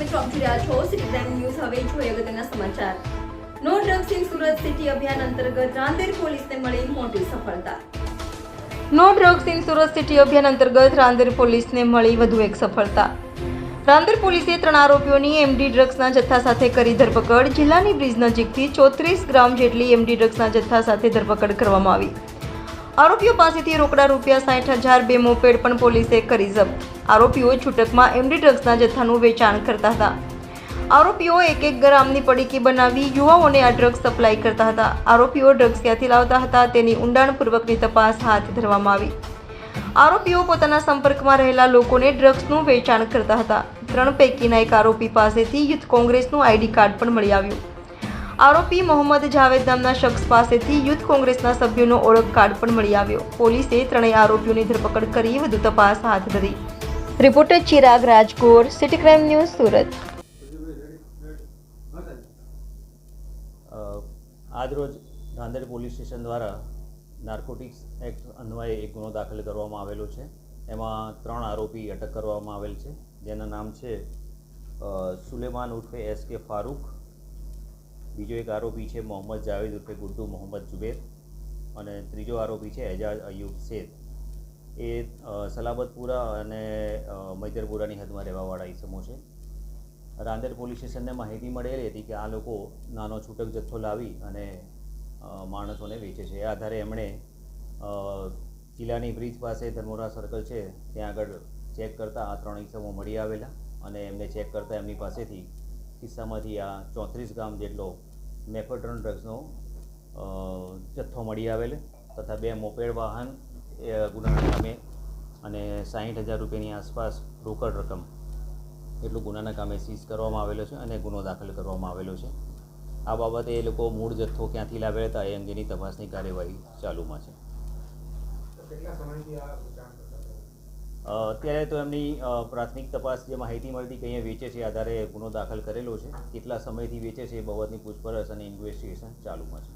News હવે જોઈએ સમાચાર. No drugs in Surat city અભિયાન અંતર્ગત રાંદેર પોલીસને મળી મોટી સફળતા. No drugs in Surat city અભિયાન અંતર્ગત રાંદેર પોલીસને મળી વધુ એક સફળતા. રાંદેર પોલીસે ત્રણ આરોપીઓની એમડી ડ્રગ્સના જથ્થા સાથે કરી ધરપકડ. જિલ્લાની બ્રિજ નજીકથી ચોત્રીસ ગ્રામ જેટલી એમડી ડ્રગ્સના જથ્થા સાથે ધરપકડ કરવામાં આવી. આરોપીઓ પાસેથી રોકડા રૂપિયા સાઠ હજાર, બે મોપેડ પણ પોલીસે કરી જપ્ત. આરોપીઓ છૂટકમાં એમડી ડ્રગ્સના જથ્થાનું વેચાણ કરતા હતા. આરોપીઓ એક એક ગ્રામની પડીકી બનાવી યુવાઓને આ ડ્રગ્સ સપ્લાય કરતા હતા. આરોપીઓ ડ્રગ્સ ક્યાંથી લાવતા હતા તેની ઊંડાણપૂર્વકની તપાસ હાથ ધરવામાં આવી. આરોપીઓ પોતાના સંપર્કમાં રહેલા લોકોને ડ્રગ્સનું વેચાણ કરતા હતા. ત્રણ પૈકીના એક આરોપી પાસેથી યુથ કોંગ્રેસનું આઈડી કાર્ડ પણ મળી આવ્યું. આરોપી મોહમ્મદ જાવેદ નામના શખ્સ પાસેથી યુથ કોંગ્રેસના સભ્યોનો ઓળખ કાર્ડ પણ મળી આવ્યો. પોલીસે ત્રણેય આરોપીઓની ધરપકડ કરી વધુ તપાસ હાથ ધરી. Reporter Chirag Rajkor city crime news, Surat. આજરોજ ધાંધેડ પોલીસ સ્ટેશન દ્વારા નાર્કોટિક્સ એક્ટ અન્વયે એક ગુનો દાખલ કરવામાં આવેલો છે. એમાં ત્રણ આરોપી અટક કરવામાં આવેલ છે. જેના નામ છે સુલેમાન ઉર્ફે એસ કે ફારૂક બીજો એક આરોપી છે મોહમ્મદ જાવેદ ઉર્ફે ગુડ્ડુ મોહમ્મદ જુબેર અને ત્રીજો આરોપી છે એજાજ અયુબ શેખ. એ સલાબતપુરા અને મૈદરપુરાની હદમાં રહેવાવાળા ઈસમો છે. રાંદેર પોલીસ સ્ટેશનને માહિતી મળેલી હતી કે આ લોકો નાનો છૂટક જથ્થો લાવી અને માણસોને વેચે છે. એ આધારે એમણે કિલ્લાની બ્રિજ પાસે ધર્મોરા સર્કલ છે, ત્યાં આગળ ચેક કરતાં આ ત્રણ ઇસમો મળી આવેલા અને એમને ચેક કરતાં એમની પાસેથી કિસ્સામાંથી આ ચોત્રીસ ગ્રામ જેટલો મેફેડ્રોન ડ્રગ્સનો જથ્થો મળી આવેલ તથા બે મોપેડ વાહન, એ, ગુનાના કામે અને સાહીઠ હજાર રૂપિયાની આસપાસ રોકડ રકમ એટલું ગુનાના કામે સીઝ કરવામાં આવેલો છે અને ગુનો દાખલ કરવામાં આવેલો છે. આ બાબતે એ લોકો મૂળ જથ્થો ક્યાંથી લાવ્યા હતા એ અંગેની તપાસની કાર્યવાહી ચાલુમાં છે. અત્યારે તો એમની પ્રાથમિક તપાસ જે માહિતી મળતી કે અહીંયા વેચે છે આધારે ગુનો દાખલ કરેલો છે. કેટલા સમયથી વેચે છે એ બાબતની પૂછપરછ અને ઇન્વેસ્ટિગેશન ચાલુમાં છે.